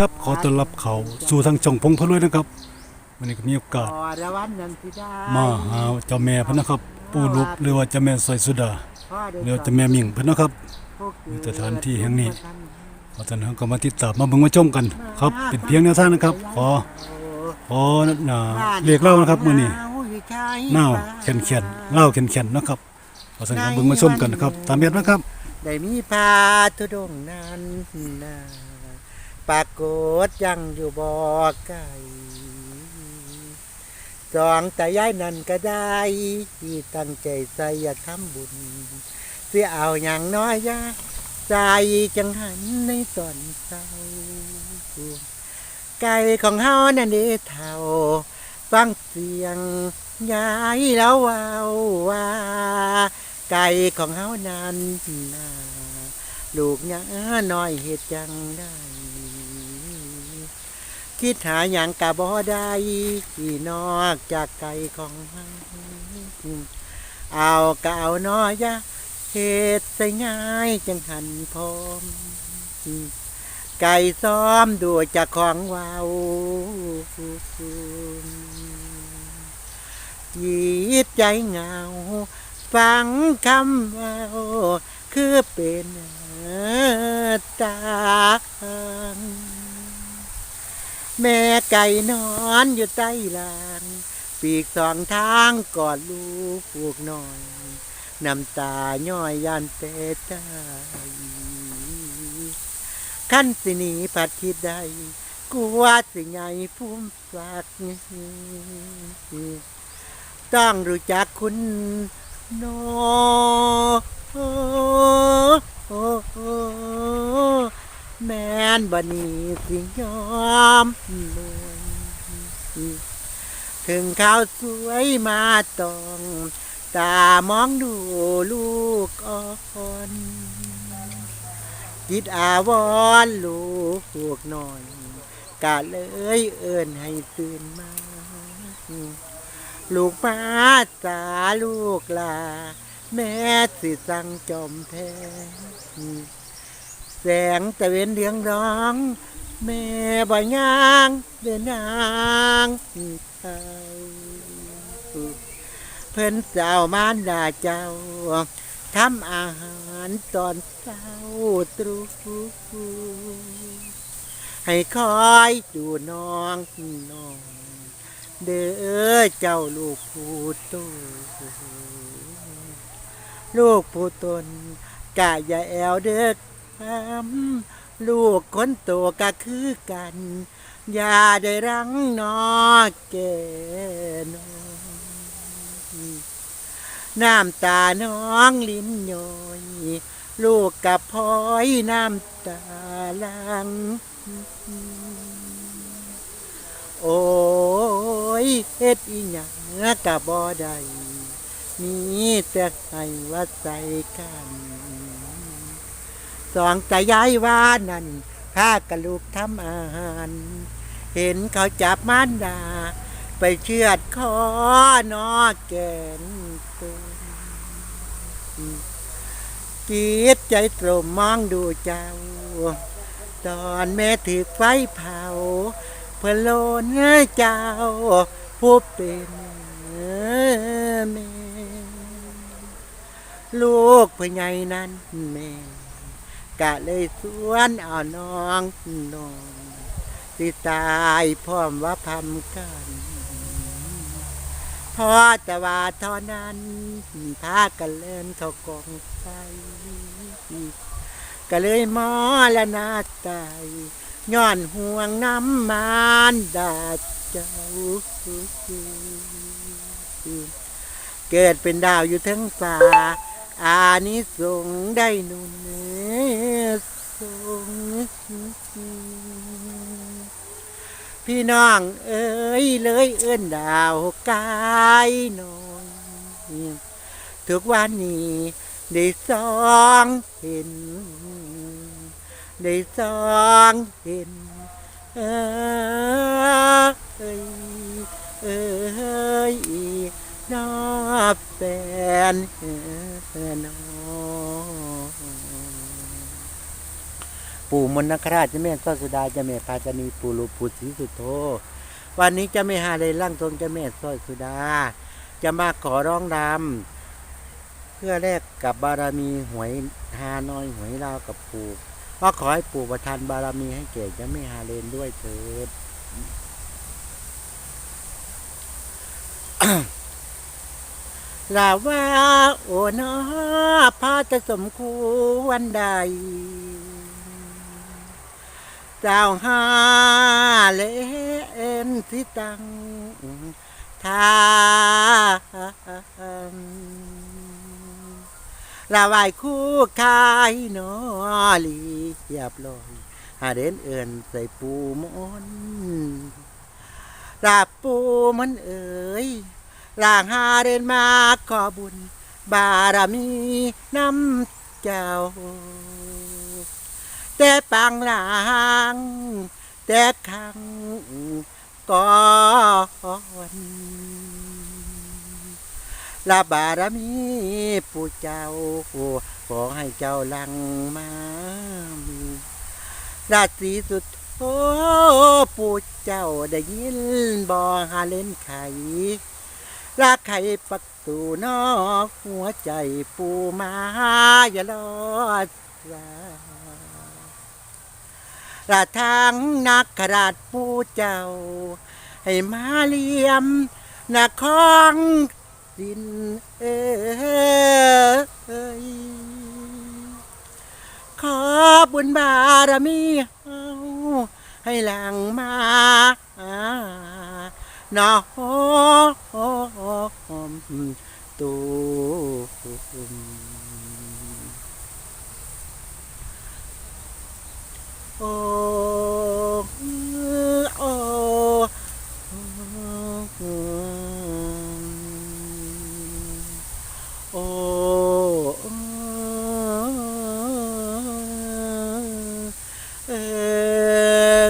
ครับขอต้อนรับเขาสู่ทางช่องพงพะรวยนะครับวันนี้ก็มีโอกาสอรวันนันทิดามาหาเจ้าแม่เพิ่นนะครับปู่รูปหรือว่าเจ้าแม่สอยสุดาหรือว่าเจ้าแม่มิ่งเพิ่นนะครับมีสถานที่แห่งนี้เพราะฉะนั้นเราก็มาติดตามมาเบิ่งมาชมกันครับ เป็นเพียงแนวทางนะครับ ขอขอน่ะเรียกเล่านะครับมื้อนี้เน่าวแข็นแข็นๆเล่าแข็นแข็นๆนะครับเพราะฉะนั้นก็เบิ่งมาชมกันนะครับ ตามเม็ดนะครับได้มีพาทุดงค์นั้นนา ปรากฏยังอยู่บ่อไก่จองแต่ย้ายนั่นก็ได้ที่ตั้งใจใส่อยากทำบุญเสียเอาอย่างน้อยยาใจจังหันในตอนเศร้าไก่ของเฮานั่นเด้เท่าฟังเสียงยายแล้วว้าว่า ไก่ของเฮานั้นนาลูกยาน้อยเฮ็ดจังได้ คิดหาอย่างกะบ่ได้ที่นอกจากไก่ของเฮาเอากะเอาน้อยยะเฮ็ดใส่ง่ายจังหันพร้อมไก่ซ้อมดูจากของวาวยีดใจเหงา ฟังคำวาวคือเป็นตา แม่ไก่นอนอยู่ใต้ลาง ปีกสองทางกอดลูกผูกน่อยน้ำตาย่อยยันเตตายขั้นสินีปัดคิดได้กลัวสิใหญ่พุ่มสักต้องรู้จักคุณโน แม่นบันีสิยอมลงถึงข้าวสวยมาต้อง ตามองดูลูกอ่อนจิตอาวรณ์ลูกพวกนอยกะเลยเอินให้ตื่นมา ลูกมาสาลูกลา แม่สิสั่งจอมแท้ แสงตะเวนเรียงร้อง แม่บ่ย่างเดินนางไปเพิ่นเจ้ามารดาเจ้าทำอาหารตอนเช้าตรู่ให้คอยดูน้องน้องเด้อเจ้าลูกผู้โตลูกผู้ตนกะอย่าแอวเด้อำลูกคนโตก็คือกัน อย่าได้รังนอแก่นน้ำตาน้องลิ้นย้อยลูกกับพลอยน้ำตาลัง โอ้ยเฮ็ดอีหยังกับบ่ได้มีแต่ให้ว่าใส่กัน สองตายายว่านั่นพากับลูกทำอาหาร เห็นเขาจับมารดา ไปเชือดคอนอแกนตัวจิตใจตรมมองดูเจ้า ตอนแม่ถือไฟเผา เพื่อโลนเจ้า ผู้เป็นแม่ลูกพ่อใหญ่นั้นแม่ กะเลยสวนเอาน้องนองสิตายพร้อมว่าพำกันพอแต่ว่าเท่านั้นพากันเล่นเขากองไฟก็เลยมอละนาตายย้อนห่วงน้ำมานดาเจ้า เกิดเป็นดาวอยู่ทั้งฟ้าอานิสงได้นุนเนื้อสง พี่น้องเอ้ยเลยเอื้นดาวกายน่อยทุกวันนี้ได้สองเห็น ได้สองเห็น เอ้ยเอ้ยนอแฟนนอ ปู่มนนคราชเจ้าแม่สร้อสุดาเจ้าแม่พาจนีปู่ลูกปู่ศรีสุโธวันนี้เจะไม่หาเลยร่างทรงเจ้าแม่สร้อสุดา จะมาขอร้องรำเพื่อแลกกับบารมีหวยฮานอยหวยลาวกับปู่ก็ขอให้ปู่ประทานบารมีให้แก่เจ้าแม่ฮาเลนด้วยเถิดลาว่าโอนาพาจะสมควรใด เจ้าหาเลนที่ตังทานลาไหวายคู่คายนอลีเรียบร้อยหาเดนเอินใส่ปูมนลาปูมันเอ๋ยลางหาเดินมาขอบุญ บารมีน้ำเจ้า แต่ปังหลังแต่ขังก่อนลาบารมีผู้เจ้า ขอให้เจ้าลังมาราชสีสุดโทผู้เจ้าได้ยินบอหาเล่นไขรักใครประตูนอกหัวใจปูมาอย่ารอดลา ระทางนักขราชผู้เจ้า ให้มาเลี่ยมนักของดินเอ้ยขอบุญบารมีเฮาให้หลังมาน้อมตูม โอ้โอ้โอ้เอิ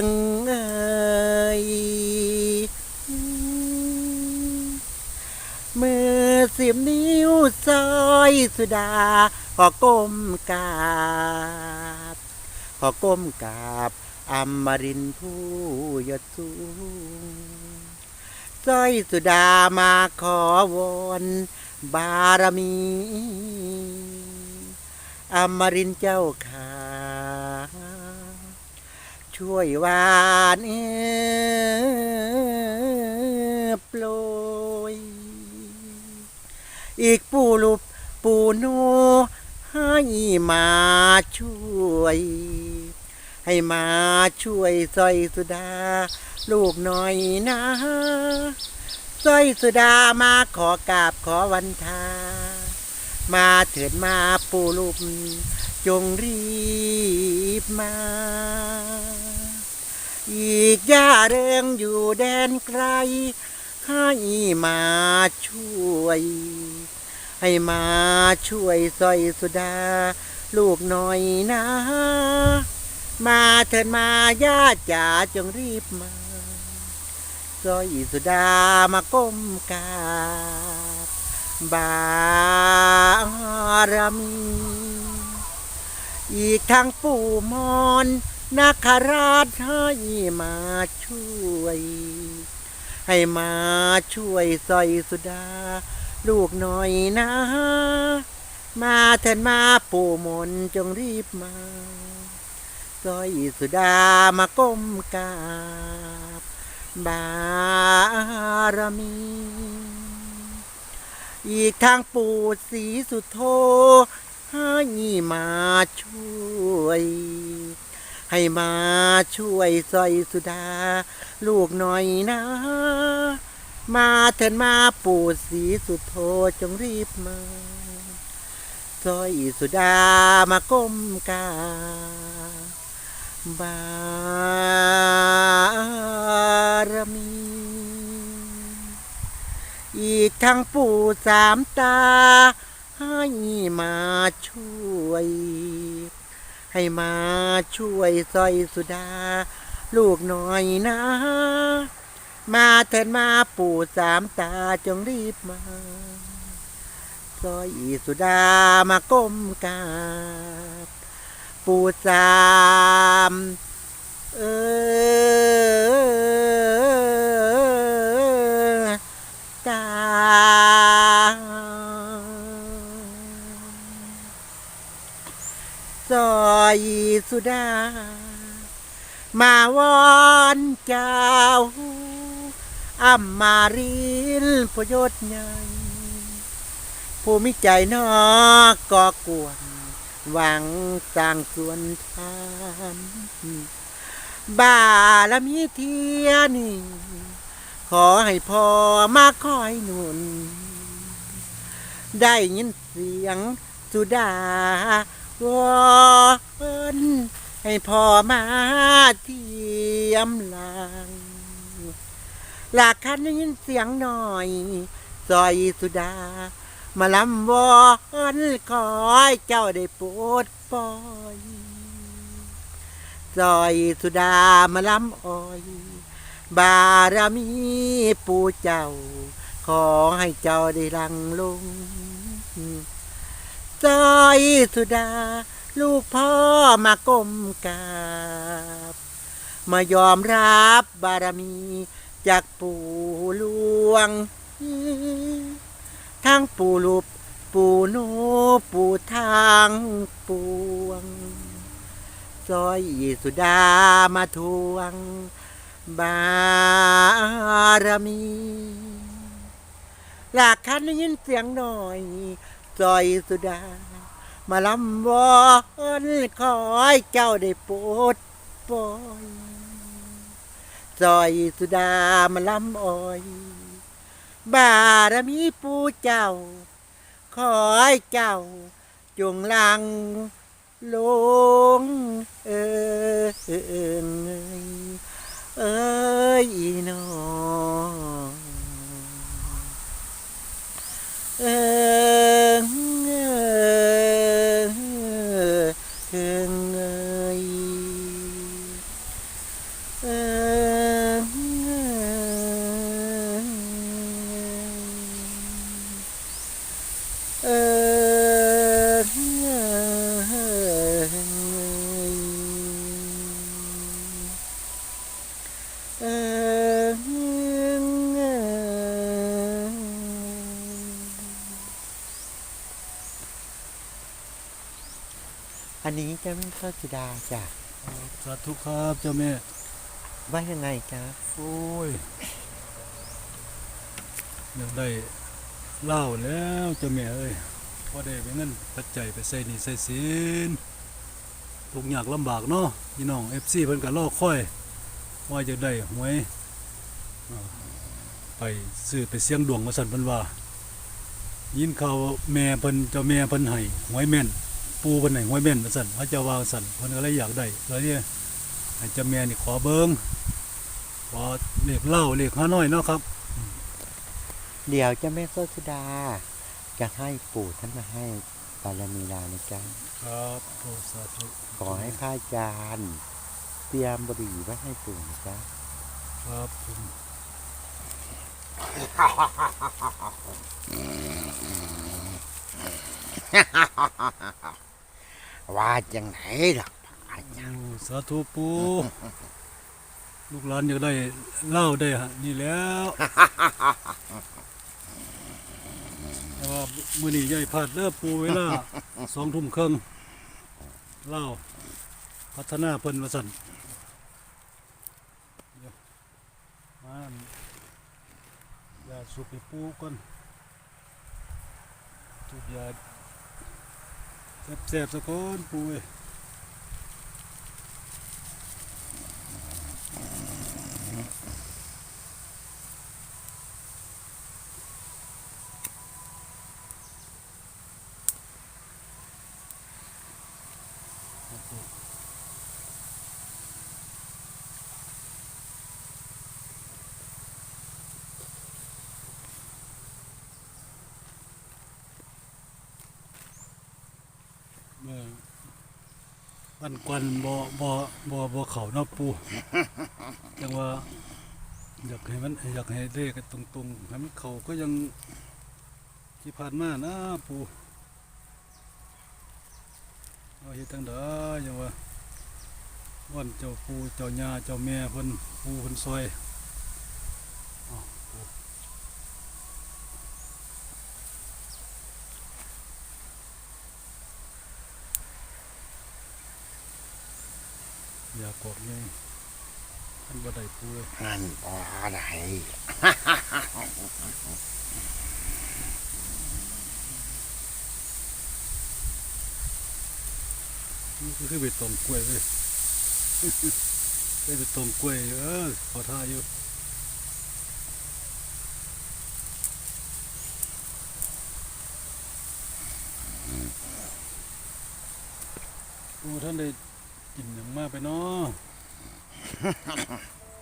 งเอ้ยมือสิบนิ้วซอยสุดาขอก้มกา ขอก้มกราบอมรินผู้ยศสูงสร้อยสุดามาขอวอนบารมี อมรินเจ้าขาช่วยวานเอโปรยอีกปูรูปปูโนให้มาช่วย ให้มาช่วยสร้อยสุดา ลูกหน่อยนะสร้อยสุดามาขอกราบขอวันทา มาเถิดมาปูรูปจงรีบมา อีกย่าเริงอยู่แดนไกล ให้มาช่วย ให้มาช่วยสร้อยสุดา ลูกหน่อยนะ มาเถิดมาญาติจ๋าจงรีบมาสร้อยสุดามาก้มกราบบารมี อีกทางปู่มอนนาคราชให้มาช่วย ให้มาช่วยสร้อยสุดา ลูกหน่อยนะ มาเถิดมาปู่มนจงรีบมา สร้อยสุดามาก้มกราบบารมี อีกทางปู่ศรีสุโธให้มาช่วย ให้มาช่วยสร้อยสุดา ลูกหน่อยนะ มาเถิดมาปู่ศรีสุโธจงรีบมาสร้อยสุดามาก้มกรา บารมี อีกทั้งปู่สามตา ให้มาช่วย ให้มาช่วยสอยสุดา ลูกหน่อยนะ มาเถิดมาปู่สามตาจงรีบมาสอยสุดามาก้มกราบ ปู่สามเออตามซอยสุดา มาวอนเจ้าอัมมารินพยศใหญ่ผู้มิใจนอกก่อกวน หวังสร้างส่วนทานบารมีเทียนี่ขอให้พ่อมาคอยหนุน ได้ยินเสียงสุดาวอนให้พ่อมาเทียมหลังหลักคันได้ยินเสียงหน่อยซอยสุดา มาลำวอนขอให้เจ้าได้โปรดปล่อยซอยสุดามาลำอ้อย บารมีปู่เจ้า ขอให้เจ้าได้รังลงซอยสุดา ลูกพ่อมาก้มกราบ มายอมรับบารมีจากปู่หลวง ทั้งปู่ลูกปู่โนปู่ทางปวงซอยสุดามาทวง บารมีหลากคันได้ยินเสียงหน่อยซอยสุดา มาลำวอนขอให้เจ้าได้โปรดปล่อยซอยสุดามาลำอ้อย บารมีปู่เจ้า ขอให้เจ้า จงลังลง เออเออเอ้ยน้องเออเออเอ อออันนี้จะไม่เข้าสุดาจ้ะสาธุครับเจ้าแม่ ว่ายังไงจ๊ะโอ้ยอยากได้เหล้าแล้วเจ้าแม่เอ้ยพอได้ไปเงินปัจจัยไปใส่หนี่ใส่สินทุกข์ยากลำบากเนาะพี่น้อง FC เพิ่นก็รอคอย ว่าจะได้หวยอ่าไปซื้อไปเสี่ยงดวงว่าซั่นเพิ่นว่า ยินข่าวว่าแม่เพิ่นเจ้าแม่เพิ่นให้หวยแม่น ปูเพิ่นให้หวยแม่นว่าซั่นว่าเจะวางซั่นเพิ่นก็เลยอยากได้แล้วเนี่ยให้เจ้าแม่นี่ขอเบิ่งขอเลขเหล้าเลขห้าน้อยเนาะครับ เดี๋ยวเจะไม่เข้าสุดา จะให้ปู่ท่านมาให้บารมีลานะจ๊ะครับโอ้สาธุขอให้พระอาจารย์ เตรียมบุหรี่ไว้ให้ปู่นะจ๊ะครับผมว่าจังไหนล่ะโอ้สาธุปูลูกหลานอยากได้เหล้าได้ฮะนี่แล้วแต่ว่ามื้อนี้ใหญ่พลาดเด้อปูเวลาสองทุ่มครึ่งเหล้าพัฒนาเพิ่นว่าซั่นเดี๋ยว มายาสูบให้ปูกันทุบยาแซ่บๆสะก้อนปูเอ้ย เมื่อ วันกวนบ่บ่บ่บ่เข้าเนาะปูจังว่า อยากให้มันอยากให้เลขตรงๆให้มันเข้าก็ยังที่ผ่านมานะปูเอาเฮ็ดจังได๋ยังว่าวันเจ้าปู่เจ้าย่าเจ้าแม่เพิ่นปู่เพิ่นซอยอ้าวปู่ อยากกอกไงท่านบ่ได้ปู่เลยนั่นบ่ได้นี่คือไปตรงกล้วยเว้ยไปไปตรงกล้วยเออขอท่าอยู่โอ้ท่านได้กินอย่าง มากไปเนาะ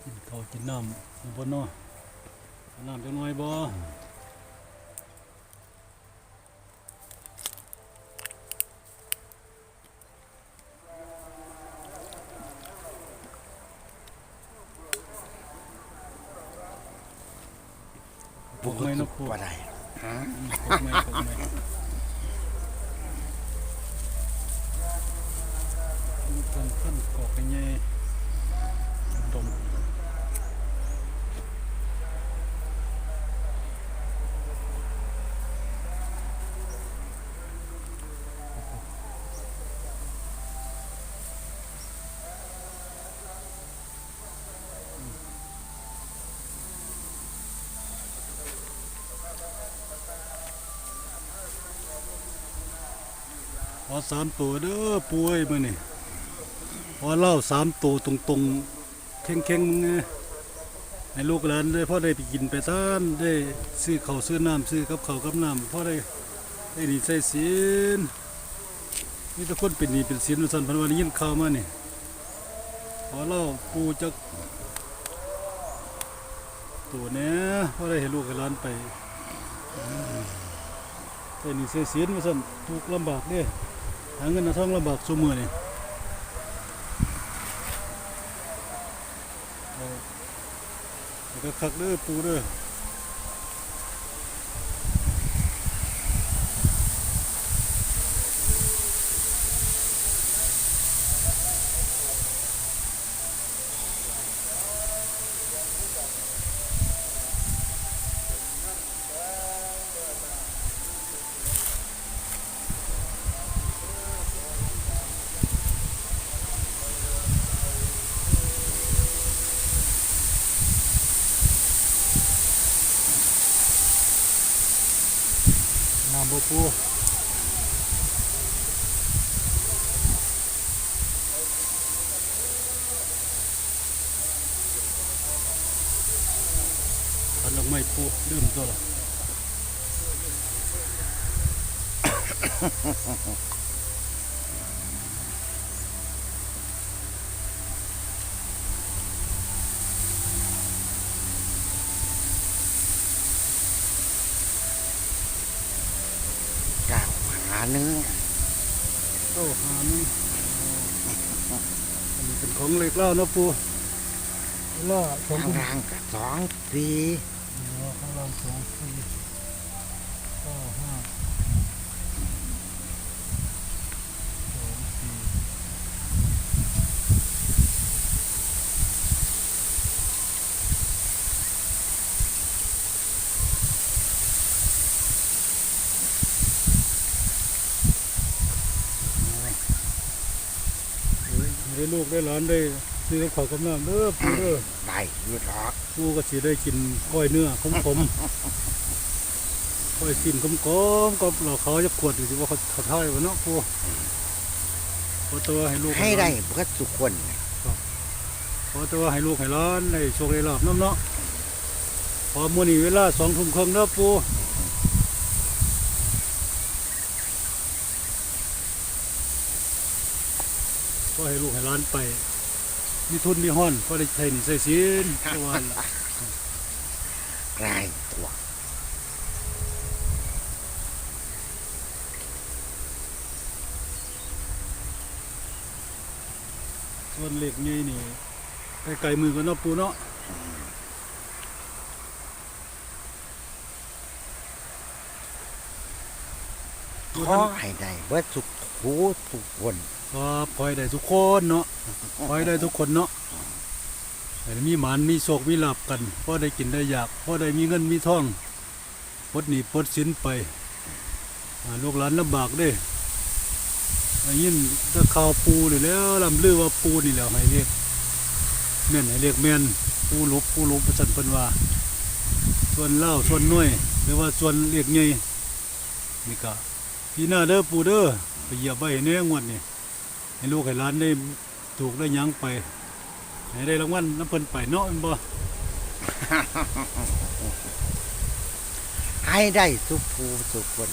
กินข้าวกินน้ำอยู่บนเนาะเอาน้ำจังน้อยบ่ปลูกไม้เนาะปลูกบ่ได้ฮะปลูกไม้ปลูกไม้ ต้นขั้นกอกกันใหญ่ดมขอสามตัวเด้อป่วยมานี่ ขอเล่าสามตัวตรงๆเข่งๆงไงให้ลูกหลานได้พ่อได้ไปกินไปท่านได้ซื้อข้าวซื้อน้ำซื้อกับข้าวกับน้ำพ่อได้ได้นีใส่ศีลนี่ทุกคนเป็นนี่เป็นศีลสันพันวันนี้ยินข่าวมานี่ขอเล่าปูจักตัวเนี้ยพ่อได้ให้ลูกหลานไปแต่นี่เสียเสียนมาสันทุกลำบากเนี่ยหาเงินหาทองลำบากสมือนี่เอา แล้วก็คักเด้อปูเด้อ ไม้ปูลืมตัวละก้าวหาเนื้อโอ้หานี่อันนี้เป็นของเล็กเล่าเนาะปูเล่าของข้างคุณล่างก็สองปี ข้างล่างสองสี่เก้าห้าสองสี่ เฮ้ยได้ลูกได้หลานได้ซื้อกับข้าวกับน้ำเด้อปูเด้อได้อยู่ดอกปูก็สิได้กินก้อยเนื้อขมขมๆก้อยสิ้นขมขมๆก็เราเขาจะขวดอยู่สิว่าเขาเขาท่ายวะเนาะปูขอตัวให้ลูกให้ได้หลานเพื่อทุกคนน่ะขอตัวให้ลูกให้หล้านได้โชคได้ลาบน้ำเนาะพอมื้อนี้เวลาสองทุ่มครึ่งเด้อปู ก็ให้ลูกให้หล้านไป มีทุนมีห้อนก็ได้ใช้หนี่ใช้สินก็ว่าหั่นล่ะกลายตัวส่วนเหล็กนี่นี่ไกลๆมือกันเนาะปูเนาะ ขอให้ได้เบิดสุขหูทุกคนครับคอยได้ทุกคนเนาะคอยได้ทุกคนเนาะให้มีหมานมีโชคมีลาบกันพอได้กินได้อยากพอได้มีเงินมีทองปลดหนี้ปลดสินไปอ่าลูกหลานลำบากเด้ได้ยินแตะข่าวปูนี่แหล้วลำลือว่าปูนี่แหล้วให้เรียกแม่นให้เรียกแม่นปูหลบปูหลบประจันเพิ่นว่า ส่วนเล่าวส่วนน้อยหรือว่าส่วนเรียกใหญ่นี่ก็ พี่หน้าเด้อปูเด้อไปเหยียบไว้ให้แน่งวดนี่ให้ลูกให้หลานได้ถูกได้หยังไปให้ได้รางวัลน้ำเพิ่นไปเนาะแม่นบ่ให้ได้สุขหูทุกคน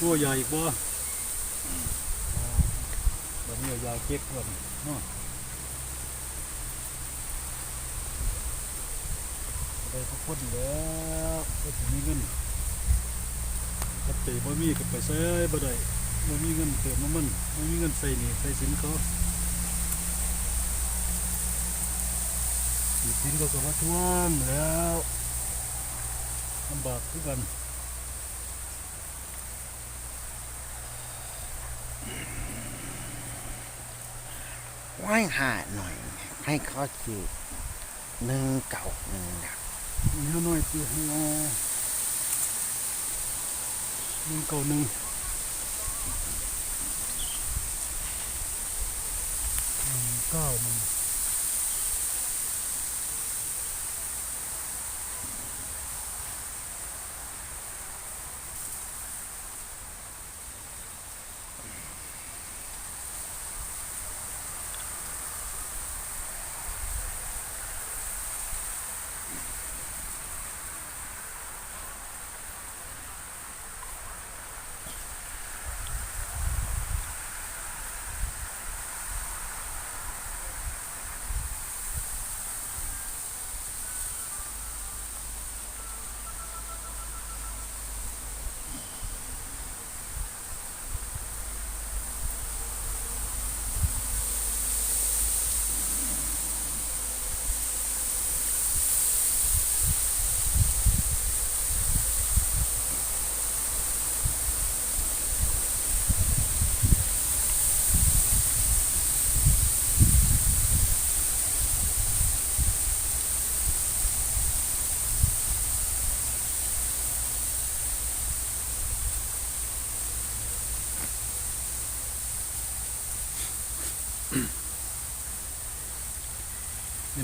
ตัวใหญ่อีกบ่บ่มีเอายาเก็กก่อนเนาะ ได้ทุกคนแล้วก็สิมีเงินถ้าเตะบ่มีก็ไปใช้บ่ได้บ่มีเงินเติมน้ำมันบ่มีเงินใส่หนี่ใส่สินเขาสิสินก็ก็มาทวงแล้วลำบากคือกันไหว้หาหน่อย ให้เขาสูบหนึ่งเก่าหนึ่งดับ มีน้อยตัวหัวหนึ่งเก่าหนึ่งหนึ่งเก้าหนึ่ง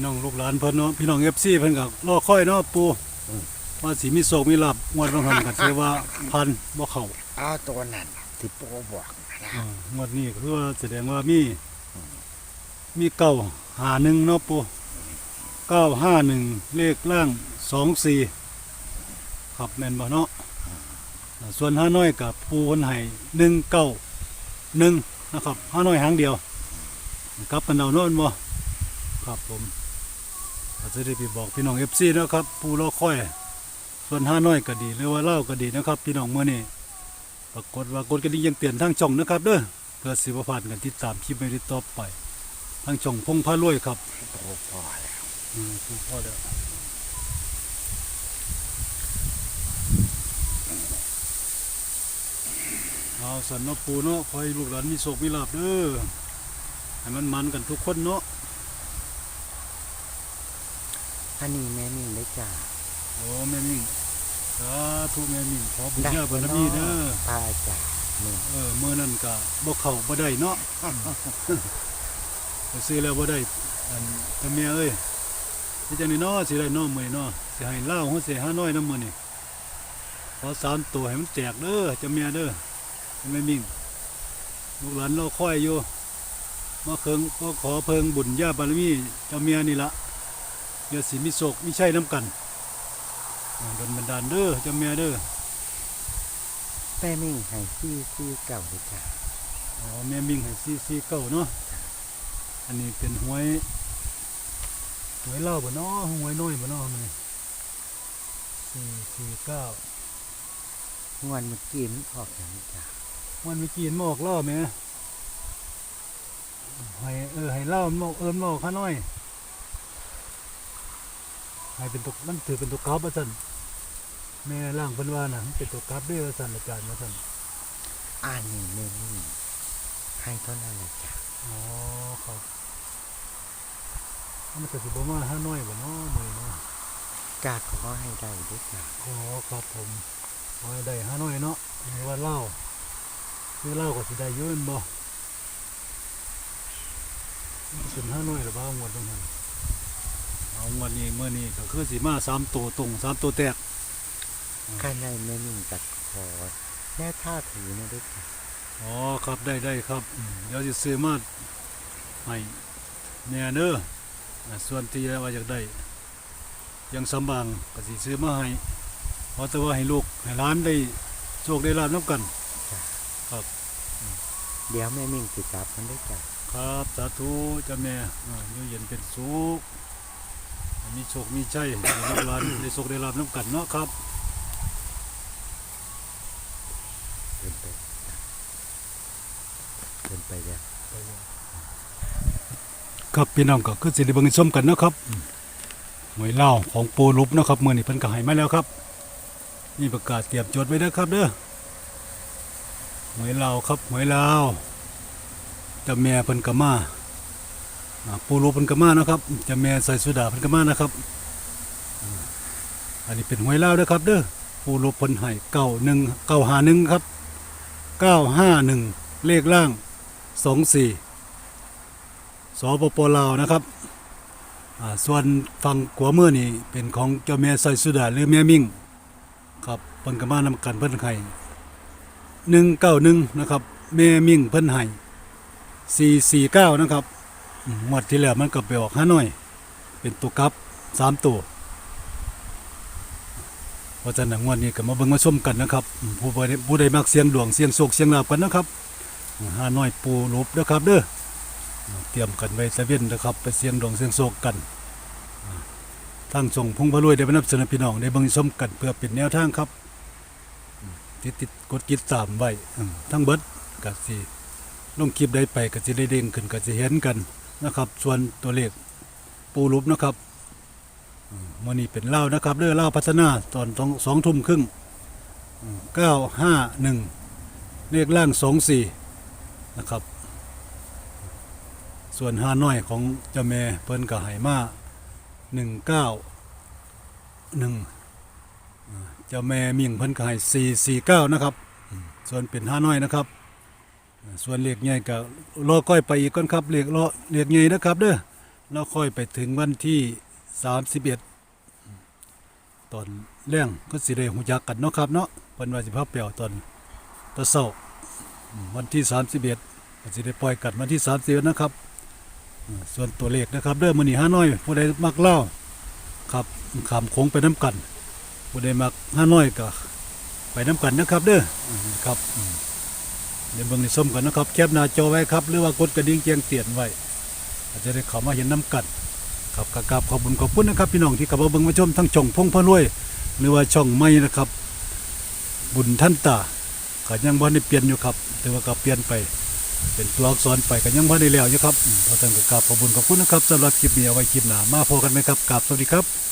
พี่น้องลูกหลานเพิ่นเนาะพี่น้องเอฟซีเพิ่นก็รอคอยเนาะปูว่าสิมีโศกมีลาบงวดบางหันก็สิว่าพันบ่เข้าเอาตัวนั้นที่โปบอกนะอ่างวดนี้ก็คือว่าแสดงว่ามี มีเก้าหาหนึ่งเนาะปูเก้าห้าหนึ่งเลขล่างสองสี่ครับแม่นบ่เนาะอ่าส่วนห้าน้อยกับปูคนไห้หนึ่งเก้าหนึ่งนะครับห้าน้อยหางเดียวกลับกันเอาเนาะแม่นบ่ครับผม ก็จะได้ไปบอกพี่น้องเอฟซีนะครับปูรอคอย ส่วนห้าน้อยก็ดีหรือว่าเล่าวก็ดีนะครับ พี่น้องเมื่อนี้ปรากฏว่ากดกระดิ่งยังเตือนทางช่องนะครับเด้อเพื่อสิบผ่านกันติดตามคลิปไม่ได้ต่อไป ทางช่องพงพารวยครับโตพอแล้วอืมถูกพอแล้วเอาสันเนาะปูเนาะคอยลูกหลานมีโศกมีลาบเด้อให้มันมันกันทุกคนเนาะ อันนี้แม่นิ่งได้จ้าโอ้แม่มิ่งสาธุแม่มิ่งขอบุญญาบารมีเด้อพาจ่าหนึ่งเออเมื่อนั้นก็บ่เข้าบ่ได้เนาะไปซื้อแล้วบ่ได้อันแต่แม่เอ้ยที่จังนี้เนาะสิได้เนาะมื้อนี้เนาะสิให้เหล้าเฮาสิหาน้อยนำมื้อนี้ขอสามตัวให้มันแตกเด้อเจ้าแม่เด้อให้แม่มิ่งลูกหลานรอคอยอยู่มาเคิงก็ขอเพิงบุญญาบารมีเจ้าแม่นี่ละ เดี๋ยวสิมีโศกมีชัยนํกันอ่าดลบันดาลเด้อเจ้าแม่เด้อแม่มิ่งให้ซี่ซี่เก่าได้จ้าอ๋อแม่มิ่งให้ซีซีเก้าเนาะอันนี้เป็นหวยหวยเล่าบ่เนาะหวยน้อยบ่เนาะมันสี่สี่เก้างวนเมื่อกี้มันออกอย่างนี้จ้าวันเมื่อกี้มันออกเล่าไหมให้เออให้เล่ามันออกเอิมนออกข้าน้อย ให้เป็นตุกมันถือเป็นตุกกราบว่าซั่นแม่ล่างเพิ่นว่าน่ะมันเป็นตัวกลับเด้อว่าซั่นอาจารย์ว่าซั่นอันนี้ไม่มีให้เท่านั้นเลยจ้ะอ๋อครับมันก็สิบ่มาห้าน้อยบ่เนาะมื้อนี้เนาะกาขอให้ได้ด้วยจ้ะอ๋อครับผมเอาให้ได้ห้าน้อยเนาะหรือว่าเหล้าคือเหล้าก็สิได้อยู่แม่นบ่มันเป็นห้าน้อยหรือว่างวดตรงนั้น เอางวดนี้มื้อนี้ก็คือสิมาสามตัวตรงสามตัวแตกข้างในไม่มีจัดขอแม่ท่าถือนะด้วยจ้ะอ๋อครับได้ได้ครับอืมเดี๋ยวจะซื้อมาให้แน่เด้ออ่าส่วนที่ว่าอยากได้ ยังสำบางก็สิซื้อมาให้เพราะแต่ว่าให้ลูกให้ร้านได้โชคได้ลาบน้ำกัน เดี๋ยวแม่มิ่งติดจับมันด้วยจ้ะ ครับ สาธุเจ้าแม่อ่าอยู่เย็นเป็นสุข มีโชค มีชัยให้ลูกหลานได้โชคได้ลาบน้ำกันเนาะครับเดินไปจ้เดินไปแล้วครับพี่น้องก็คือสิได้เบิ่งชมกันเนาะครับหวยเล่าของปูลุบนะครับเมื้อนี้เพิ่นก็ให้มาแล้วครับนี่ประกาศเตรียมจดไว้เด้อครับเด้อหวยเล่าครับหวยเล่าจ้าแม่เพิ่นก็มา ปูลุบเพิ่นก็มานะครับเจ้าแม่ใส่สุดาเพิ่นก็มานะครับ อันนี้เป็นหวยเล่าด้อครับเด้อปูลุบเพิ่นให้เก้าหนึ่งเก้าหาหนึ่งครับเก้าห้าหนึ่งเลขล่างสองสี่สปปลาวนะครับส่วนฝั่งขวามือนี่เป็นของเจ้าแม่ไซสุดาหรือแม่มิ่งครับเพิ่นก็มานำกันเพิ่นให้191นะครับแม่มิ่งเพิ่นให้449นะครับ งวดที่แล้วมันก็ไปออกห้าน้อย เป็นตัวกลับ3ตัวเพราะฉะนั้นงวดนี้ก็มาเบิ่งมาชมกันนะครับ ผู้ใดผู้ใดมักเสียงดวงเสียงโศกเสียงลาบกันนะครับห้าน้อยปูลบนะครับเด้อเตรียมกันไว้สะเว่นนะครับ ไปเสียงดวงเสียงโศกกันอ่าทางส่งพงพระรวยได้ไปนับสนพี่น้องได้เบิ่งชมกันเพื่อเป็นแนวทางครับติดติดกดติดตามไว้ทั้งเบิดก็สิลงคลิปได้ไปก็สิได้เด้งขึ้นก็สิเห็นกัน นะครับ ส่วนตัวเลขปูรูปนะครับมมื้อนี้เป็นเล่านะครับเด้อเล่าพัฒนาตอนสองสองทุ่มครึ่งเก้าห้าหนึ่งเลขล่างสองสี่นะครับ ส่วนห้าน้อยของเจ้าแม่เพิ่นก็ให้มาหนึ่งเก้าหนึ่งเจ้าแม่มิ่งเพิ่นก็ให้สี่สี่เก้านะครับ ส่วนเป็นห้าน้อยนะครับ ส่วนเรียกใหญ่ก็รอค่อยไปอีกก่อนครับเรียกรอเรียกใหญ่นะครับเด้อแล้วค่อยไปถึงวันที่สามสิบเอ็ดตอนเรื่องก็สิได้หูจักกันเนาะครับเนาะเพิ่นว่าสิพาเปียวตอนตะเช้าวันที่สามสิบเอ็ดก็สิได้ปล่อยกันวันที่สามสิบนะครับส่วนตัวเลขนะครับเด้อมือนีห้าน้อยผู้ใดมักเล่าครับขามโค้งไปน้ำกันผู้ใดมักห้าน้อยก็ไปน้ำกันนะครับเด้อครับ เดี๋ยวเบิ่งในส้มกันนะครับ แคปหน้าจอไว้ครับ หรือว่ากดกระดิ่งแจ้งเตือนไว้อาจจะได้เข้ามาเห็นน้ำกันครับกราบขอบคุญขอบคุณนะครับ พี่น้องที่เข้ามาเบิ่งมาชมทั้งช่องพงพะรวย หรือว่าช่องใหม่นะครับ บุญท่านตาก็ยังบ่ได้เปลี่ยนอยู่ครับแต่ว่าก็เปลี่ยนไป เป็นตัวอักษรไปกันยังบ่ได้แล้วอยู่ครับเพราะฉะนั้นก็กราบขอบคุญขอบคุณนะครับสำหรับคลิปนี้เอาไว้คลิปหน้ามาพบกันไหมครับกราบสวัสดีครับ